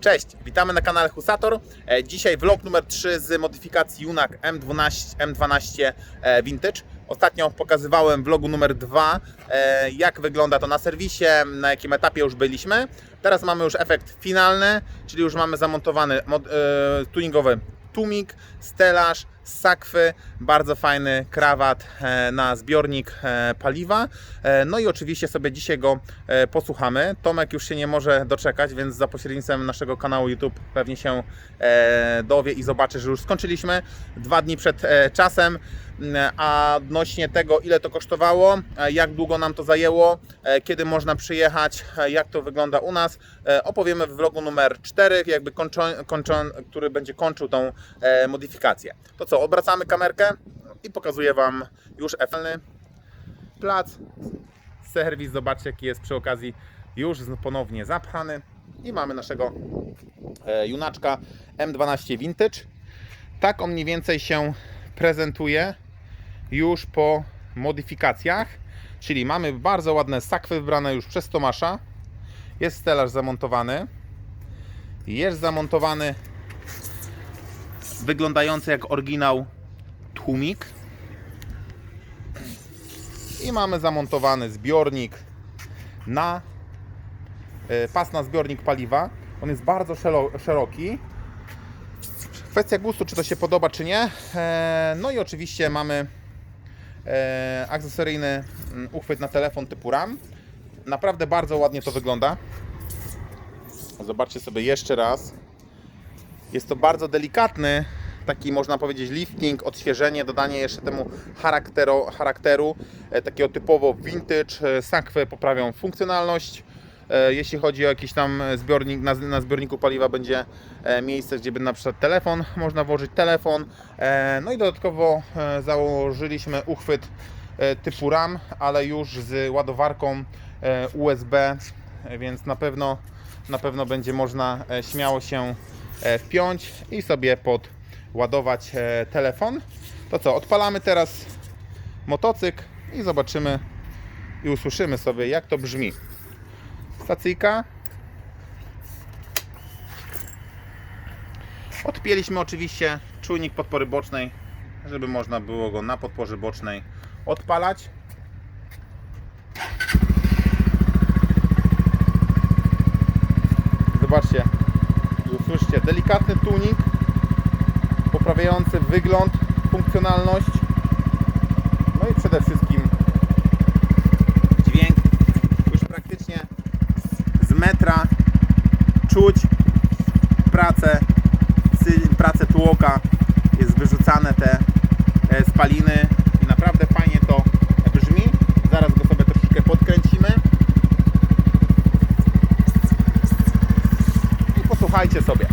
Cześć, witamy na kanale Husator. E, Dzisiaj vlog numer 3 z modyfikacji Junak M12, M12 e, Vintage. Ostatnio pokazywałem w vlogu numer 2, e, jak wygląda to na serwisie, na jakim etapie już byliśmy. Teraz mamy już efekt finalny, czyli już mamy zamontowany tuningowy tumik, stelaż, sakwy, bardzo fajny krawat e, na zbiornik e, paliwa. E, No i oczywiście sobie dzisiaj go posłuchamy. Tomek już się nie może doczekać, więc za pośrednictwem naszego kanału YouTube pewnie się dowie i zobaczy, że już skończyliśmy dwa dni przed czasem. A odnośnie tego, ile to kosztowało, e, jak długo nam to zajęło, e, kiedy można przyjechać, e, jak to wygląda u nas, opowiemy w vlogu numer 4, jakby kończą, kończą, który będzie kończył tą modyfikację. To co, obracamy kamerkę i pokazuję Wam już efektywny plac, serwis. Zobaczcie, jaki jest przy okazji już ponownie zapchany. I mamy naszego junaczka M12 Vintage. Tak on mniej więcej się prezentuje już po modyfikacjach. Czyli mamy bardzo ładne sakwy wybrane już przez Tomasza. Jest stelaż zamontowany. Jest zamontowany wyglądający jak oryginał tłumik. I mamy zamontowany zbiornik na e, pas na zbiornik paliwa. On jest bardzo szeroki. Kwestia gustu, czy to się podoba, czy nie. E, No i oczywiście mamy akcesoryjny mm, uchwyt na telefon typu RAM. Naprawdę bardzo ładnie to wygląda. Zobaczcie sobie jeszcze raz. Jest to bardzo delikatny, taki można powiedzieć lifting, odświeżenie, dodanie jeszcze temu charakteru, charakteru e, takiego typowo vintage. E, Sakwy poprawią funkcjonalność. E, Jeśli chodzi o jakiś tam zbiornik, na, na zbiorniku paliwa będzie e, miejsce, gdzie by na przykład telefon, można włożyć telefon. E, No i dodatkowo założyliśmy uchwyt typu RAM, ale już z ładowarką USB, więc na pewno, na pewno będzie można śmiało się wpiąć i sobie podładować telefon. To co, odpalamy teraz motocykl i zobaczymy i usłyszymy sobie jak to brzmi. Stacyjka. Odpięliśmy oczywiście czujnik podpory bocznej, żeby można było go na podporze bocznej odpalać. Zobaczcie, usłyszcie, delikatny tuning poprawiający wygląd, funkcjonalność. No i przede wszystkim dźwięk już praktycznie z metra czuć pracę, pracę tłoka, jest wyrzucane te e, spaliny i naprawdę fajnie to brzmi. Zaraz go sobie troszeczkę podkręcimy. I posłuchajcie sobie.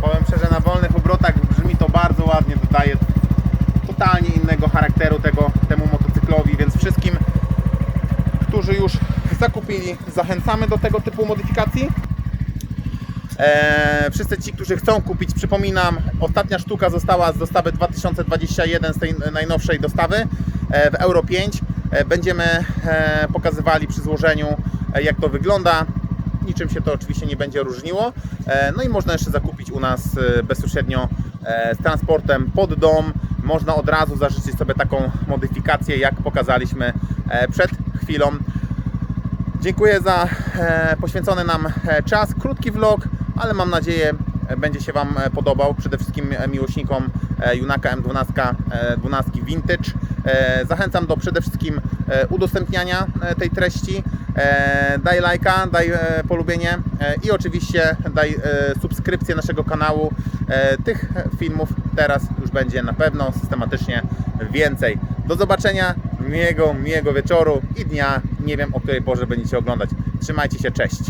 Powiem szczerze, na wolnych obrotach brzmi to dodaje totalnie innego charakteru tego, temu motocyklowi, więc wszystkim, którzy już zakupili, zachęcamy do tego typu modyfikacji. Eee, wszyscy ci, którzy chcą kupić, przypominam, ostatnia sztuka została z dostawy 2021 z tej najnowszej dostawy e, w Euro 5. E, będziemy e, pokazywali przy złożeniu, e, jak to wygląda. Niczym się to oczywiście nie będzie różniło. E, no i można jeszcze zakupić u nas e, bezpośrednio z transportem pod dom. Można od razu zażyczyć sobie taką modyfikację, jak pokazaliśmy e, przed chwilą. Dziękuję za e, poświęcony nam e, czas. Krótki vlog, ale mam nadzieję e, będzie się Wam e, podobał. Przede wszystkim e, miłośnikom e, Junaka M12 e, 12 Vintage. E, zachęcam do przede wszystkim e, udostępniania e, tej treści. E, daj lajka, daj e, polubienie e, i oczywiście daj e, subskrypcję naszego kanału. E, tych filmów teraz już będzie na pewno systematycznie więcej. Do zobaczenia, miłego, miłego wieczoru i dnia. Nie wiem o której porze będziecie oglądać. Trzymajcie się, cześć.